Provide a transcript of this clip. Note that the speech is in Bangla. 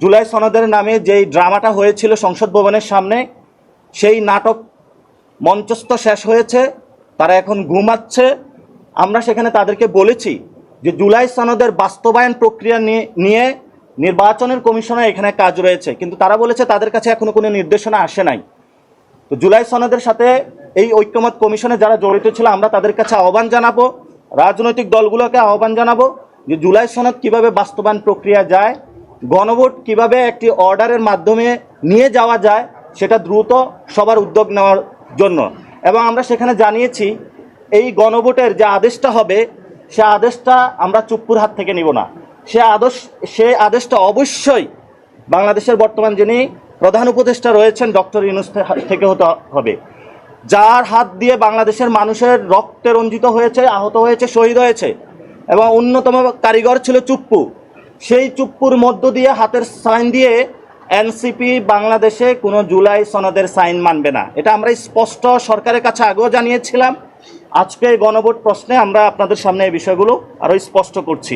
জুলাই সনদের নামে যেই ড্রামাটা হয়েছিল সংসদ ভবনের সামনে, সেই নাটক মঞ্চস্থ শেষ হয়েছে, তারা এখন ঘুমাচ্ছে। আমরা সেখানে তাদেরকে বলেছি যে জুলাই সনদের বাস্তবায়ন প্রক্রিয়া নিয়ে- নির্বাচনের কমিশনের এখানে কাজ রয়েছে। কিন্তু তারা বলেছে তাদের কাছে এখনও কোনো নির্দেশনা আসে নাই। তো জুলাই সনদের সাথে এই ঐক্যমত কমিশনে যারা জড়িত ছিল, আমরা তাদের কাছে আহ্বান জানাব, রাজনৈতিক দলগুলোকে আহ্বান জানাব যে জুলাই সনদ কীভাবে বাস্তবায়ন প্রক্রিয়া যায় গণভোট কীভাবে একটি অর্ডারের মাধ্যমে নিয়ে যাওয়া যায়, সেটা দ্রুত সবার উদ্যোগ নেওয়ার জন্য। এবং আমরা সেখানে জানিয়েছি, এই গণভোটের যে আদেশটা হবে, সে আদেশটা আমরা চুপ্পুর হাত থেকে নিব না। সে আদেশ সে আদেশটা অবশ্যই বাংলাদেশের বর্তমান যিনি প্রধান উপদেষ্টা রয়েছেন, ডক্টর ইউনুস থেকে হতে হবে। যার হাত দিয়ে বাংলাদেশের মানুষের রক্তে রঞ্জিত হয়েছে, আহত হয়েছে, শহীদ হয়েছে, এবং অন্যতম কারিগর ছিল চুপ্পু। সেই চুপ্পুর মধ্য দিয়ে হাতের সাইন দিয়ে এনসিপি বাংলাদেশে কোনো জুলাই সনদের সাইন মানবে না। এটা আমরা স্পষ্ট সরকারের কাছে আগেও জানিয়েছিলাম। আজকে গণভোট প্রশ্নে আমরা আপনাদের সামনে এই বিষয়গুলো আরও স্পষ্ট করছি।